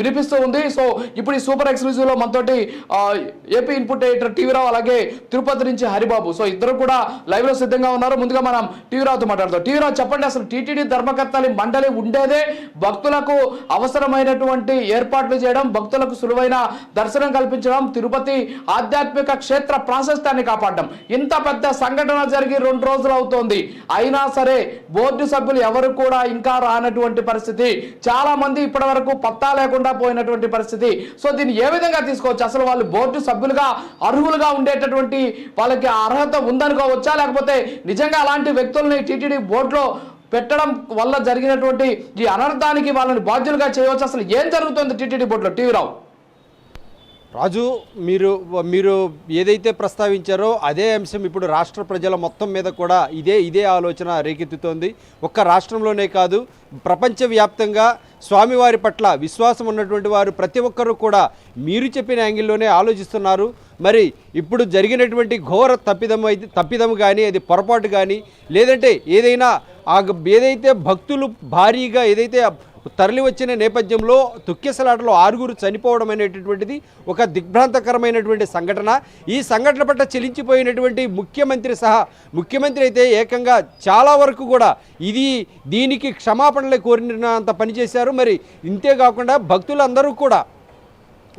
వినిపిస్తూ ఉంది. సో ఇప్పుడు ఈ సూపర్ ఎక్స్క్లూజివ్లో మనతోటి ఏపీ ఇన్పుట్ ఎడిటర్ టీవీరావు అలాగే తిరుపతి నుంచి హరిబాబు. సో ఇద్దరు కూడా లైవ్లో సిద్ధంగా ఉన్నారు. ముందుగా మనం టీవీరావుతో మాట్లాడదాం. టీవీరావు చెప్పండి అసలు టీటీడీ ధర్మకర్తలి మండలి ఉండేదే? భక్తులకు అవసరమైనటువంటి ఏర్పాట్లు చేయడం భక్తులకు సులువైన దర్శనం కల్పించడం తిరుపతి ఆధ్యాత్మిక క్షేత్ర ప్రాశస్త్యాన్ని కాపాడడం. ఇంత పెద్ద సంఘటన జరిగి రెండు రోజులు అవుతోంది. అయినా సరే బోర్డు సభ్యులు ఎవరు కూడా ఇంకా రానటువంటి పరిస్థితి. చాలా మంది ఇప్పటి వరకు పట్టా లేకుండా పోయినటువంటి పరిస్థితి. సో దీన్ని ఏ విధంగా తీసుకోవచ్చు? అసలు వాళ్ళు బోర్డు సభ్యులుగా అర్హులుగా ఉండేటటువంటి వాళ్ళకి ఆ అర్హత ఉందనుకోవచ్చా? లేకపోతే నిజంగా అలాంటి వ్యక్తుల్ని టీటీడీ బోర్డులో పెట్టడం వల్ల జరిగినటువంటి ఈ అనర్థానికి వాళ్ళని బాధ్యులుగా చేయవచ్చు? అసలు ఏం జరుగుతుంది టీటీడీ బోర్డులో? టీవీ రావు. రాజు మీరు మీరు ఏదైతే ప్రస్తావించారో అదే అంశం ఇప్పుడు రాష్ట్ర ప్రజల మొత్తం మీద కూడా ఇదే ఇదే ఆలోచన రేకెత్తుతోంది. ఒక్క రాష్ట్రంలోనే కాదు ప్రపంచవ్యాప్తంగా స్వామివారి పట్ల విశ్వాసం ఉన్నటువంటి వారు ప్రతి ఒక్కరూ కూడా మీరు చెప్పిన యాంగిల్లోనే ఆలోచిస్తున్నారు. మరి ఇప్పుడు జరిగినటువంటి ఘోర తప్పిదం అయితే తప్పిదం కానీ అది పొరపాటు కానీ లేదంటే ఏదైనా ఆ ఏదైతే భక్తులు భారీగా ఏదైతే తరలి వచ్చిన నేపథ్యంలో తుక్కెసలాటలో ఆరుగురు చనిపోవడం అనేటటువంటిది ఒక దిగ్భ్రాంతకరమైనటువంటి సంఘటన. ఈ సంఘటన పట్ల చెలించిపోయినటువంటి ముఖ్యమంత్రి సహా ముఖ్యమంత్రి అయితే ఏకంగా చాలా వరకు కూడా ఇది దీనికి క్షమాపణలే కోరినంత పనిచేశారు. మరి ఇంతేకాకుండా భక్తులందరూ కూడా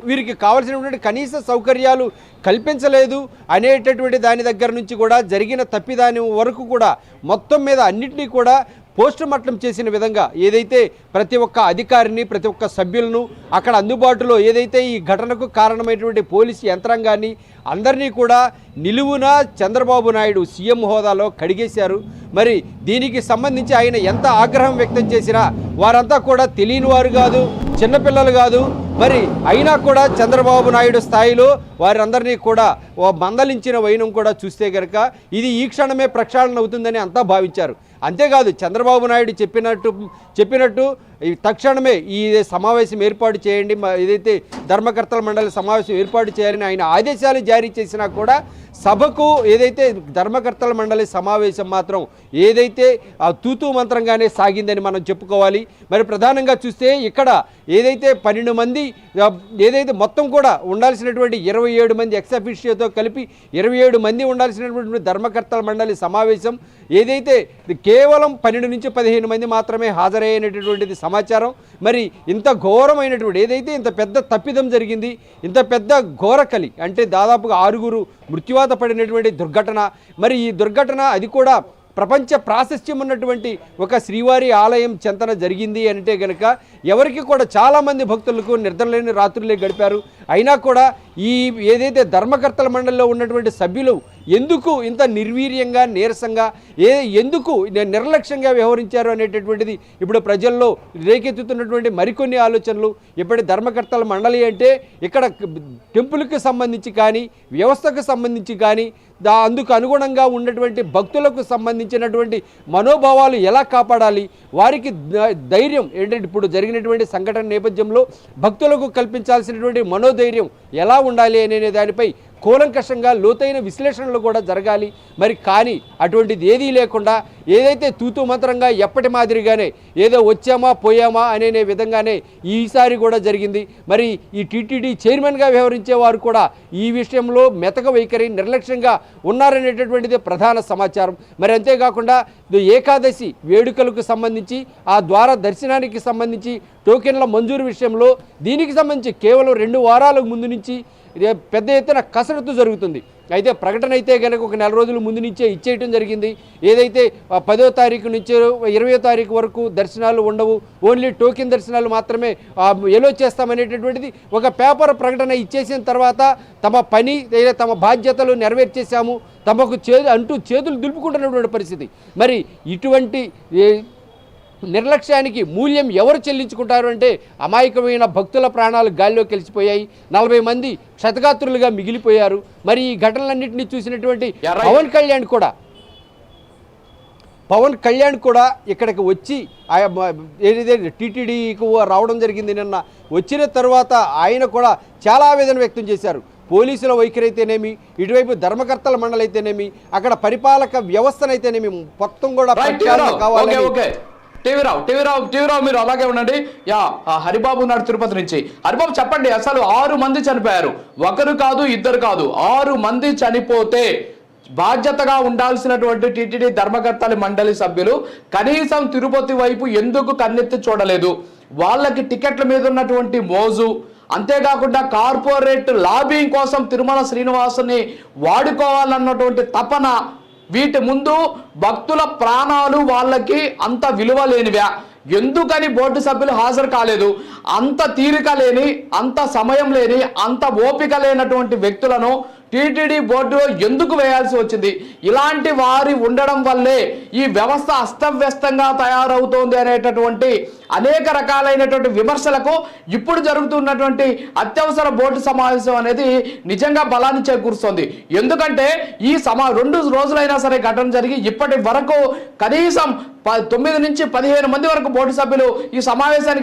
వీరికి కావలసినటువంటి కనీస సౌకర్యాలు కల్పించలేదు అనేటటువంటి దాని దగ్గర నుంచి కూడా జరిగిన తప్పిదాని వరకు కూడా మొత్తం మీద అన్నింటినీ కూడా పోస్టుమార్టం చేసిన విధంగా ఏదైతే ప్రతి ఒక్క అధికారిని ప్రతి ఒక్క సభ్యులను అక్కడ అందుబాటులో ఏదైతే ఈ ఘటనకు కారణమైనటువంటి పోలీసు యంత్రాంగాన్ని అందరినీ కూడా నిలువున చంద్రబాబు నాయుడు సీఎం హోదాలో కడిగేశారు. మరి దీనికి సంబంధించి ఆయన ఎంత ఆగ్రహం వ్యక్తం చేసినా వారంతా కూడా తెలియని వారు కాదు చిన్నపిల్లలు కాదు. మరి అయినా కూడా చంద్రబాబు నాయుడు స్థాయిలో వారందరినీ కూడా ఓ మందలించిన వైనం కూడా చూస్తే కనుక ఇది ఈ క్షణమే ప్రక్షాళన అవుతుందని అంతా భావించారు. అంతేకాదు చంద్రబాబు నాయుడు చెప్పినట్టు చెప్పినట్టు తక్షణమే ఈ సమావేశం ఏర్పాటు చేయండి. ఏదైతే ధర్మకర్తల మండలి సమావేశం ఏర్పాటు చేయాలని ఆయన ఆదేశాలు జారీ చేసినా కూడా సభకు ఏదైతే ధర్మకర్తల మండలి సమావేశం మాత్రం ఏదైతే ఆ తూతూ మంత్రంగానే సాగిందని మనం చెప్పుకోవాలి. మరి ప్రధానంగా చూస్తే ఇక్కడ ఏదైతే పన్నెండు మంది ఏదైతే మొత్తం కూడా ఉండాల్సినటువంటి ఇరవై ఏడు మంది ఎక్సఫిషియోతో కలిపి ఇరవై ఏడు మంది ఉండాల్సినటువంటి ధర్మకర్తల మండలి సమావేశం ఏదైతే కేవలం పన్నెండు నుంచి పదిహేను మంది మాత్రమే హాజరయ్యేటటువంటిది సమాచారం. మరి ఇంత ఘోరమైనటువంటి ఏదైతే ఇంత పెద్ద తప్పిదం జరిగింది ఇంత పెద్ద ఘోరకలి అంటే దాదాపుగా ఆరుగురు మృత్యువాత పడినటువంటి దుర్ఘటన. మరి ఈ దుర్ఘటన అది కూడా ప్రపంచ ప్రాశస్త్యం ఉన్నటువంటి ఒక శ్రీవారి ఆలయం చెంతన జరిగింది అంటే కనుక ఎవరికి కూడా చాలామంది భక్తులకు నిద్రలేని రాత్రులే గడిపారు. అయినా కూడా ఈ ఏదైతే ధర్మకర్తల మండలిలో ఉన్నటువంటి సభ్యులు ఎందుకు ఇంత నిర్వీర్యంగా నీరసంగా ఏ ఎందుకు నిర్లక్ష్యంగా వ్యవహరించారు అనేటటువంటిది ఇప్పుడు ప్రజల్లో రేకెత్తుతున్నటువంటి మరికొన్ని ఆలోచనలు. ఇప్పటి ధర్మకర్తల మండలి అంటే ఇక్కడ టెంపుల్కి సంబంధించి కానీ వ్యవస్థకు సంబంధించి కానీ అందుకు అనుగుణంగా ఉన్నటువంటి భక్తులకు సంబంధించినటువంటి మనోభావాలు ఎలా కాపాడాలి? వారికి ధైర్యం ఏంటంటే ఇప్పుడు జరిగినటువంటి సంఘటన నేపథ్యంలో భక్తులకు కల్పించాల్సినటువంటి మనోధైర్యం ఎలా ఉండాలి? అనే దానిపై కూలంకషంగా లోతైన విశ్లేషణలు కూడా జరగాలి. మరి కానీ అటువంటిది ఏదీ లేకుండా ఏదైతే తూతు మంత్రంగా ఎప్పటి మాదిరిగానే ఏదో వచ్చామా పోయామా అనే విధంగానే ఈసారి కూడా జరిగింది. మరి ఈ టీటీడీ చైర్మన్గా వ్యవహరించే వారు కూడా ఈ విషయంలో మెతక వైఖరి నిర్లక్ష్యంగా ఉన్నారనేటటువంటిది ప్రధాన సమాచారం. మరి అంతేకాకుండా ఏకాదశి వేడుకలకు సంబంధించి ఆ ద్వార దర్శనానికి సంబంధించి టోకెన్ల మంజూరు విషయంలో దీనికి సంబంధించి కేవలం రెండు వారాల ముందు నుంచి పెద్ద ఎత్తున కసరత్తు జరుగుతుంది. అయితే ప్రకటన అయితే కనుక ఒక నెల రోజుల ముందు నుంచే ఇచ్చేయటం జరిగింది. ఏదైతే పదో తారీఖు నుంచి ఇరవయో తారీఖు వరకు దర్శనాలు ఉండవు. ఓన్లీ టోకెన్ దర్శనాలు మాత్రమే ఎలో చేస్తామనేటటువంటిది ఒక పేపర్ ప్రకటన ఇచ్చేసిన తర్వాత తమ పని లేదా తమ బాధ్యతలు నెరవేర్చేశాము. తమకు చే అంటూ చేతులు దులుపుకుంటున్నటువంటి పరిస్థితి. మరి ఇటువంటి నిర్లక్ష్యానికి మూల్యం ఎవరు చెల్లించుకుంటారు అంటే అమాయకమైన భక్తుల ప్రాణాలు గాలిలో కలిసిపోయాయి. నలభై మంది క్షతగాత్రులుగా మిగిలిపోయారు. మరి ఈ ఘటనలన్నింటినీ చూసినటువంటి. పవన్ కళ్యాణ్ కూడా పవన్ కళ్యాణ్ కూడా ఇక్కడికి వచ్చి ఏదైతే టీటీడీకి రావడం జరిగింది నిన్న వచ్చిన తర్వాత ఆయన కూడా చాలా ఆవేదన వ్యక్తం చేశారు. పోలీసుల వైఖరి అయితేనేమి ఇటువైపు ధర్మకర్తల మండలి అయితేనేమి అక్కడ పరిపాలక వ్యవస్థనైతేనేమి మొత్తం కూడా రైట్ టీవీరావు టీవీరావు టీవీరావు మీరు అలాగే ఉండండి. యా హరిబాబు ఉన్నాడు తిరుపతి నుంచి. హరిబాబు చెప్పండి అసలు ఆరు మంది చనిపోయారు. ఒకరు కాదు ఇద్దరు కాదు. ఆరు మంది చనిపోతే బాధ్యతగా ఉండాల్సినటువంటి టిటిడి ధర్మకర్తల మండలి సభ్యులు కనీసం తిరుపతి వైపు ఎందుకు కన్నెత్తి చూడలేదు? వాళ్ళకి టికెట్ల మీద ఉన్నటువంటి మోజు అంతేకాకుండా కార్పొరేట్ లాబింగ్ కోసం తిరుమల శ్రీనివాసుని వాడుకోవాలన్నటువంటి తపన వీటి ముందు భక్తుల ప్రాణాలు వాళ్ళకి అంత విలువ లేనివా. ఎందుకని బోర్డు సభ్యులు హాజరు కాలేదు? అంత తీరిక లేని అంత సమయం లేని అంత ఓపిక లేనటువంటి వ్యక్తులను టీటీడీ బోర్డులో ఎందుకు వేయాల్సి వచ్చింది? ఇలాంటి వారి ఉండడం వల్లే ఈ వ్యవస్థ అస్తవ్యస్తంగా తయారవుతోంది అనేటటువంటి అనేక రకాలైనటువంటి విమర్శలకు ఇప్పుడు జరుగుతున్నటువంటి అత్యవసర బోర్డు సమావేశం అనేది నిజంగా బలాన్ని చేకూరుస్తోంది. ఎందుకంటే ఈ సమా రెండు రోజులైనా సరే ఘటన జరిగి ఇప్పటి వరకు కనీసం తొమ్మిది నుంచి పదిహేను మంది వరకు బోర్డు సభ్యులు ఈ సమావేశానికి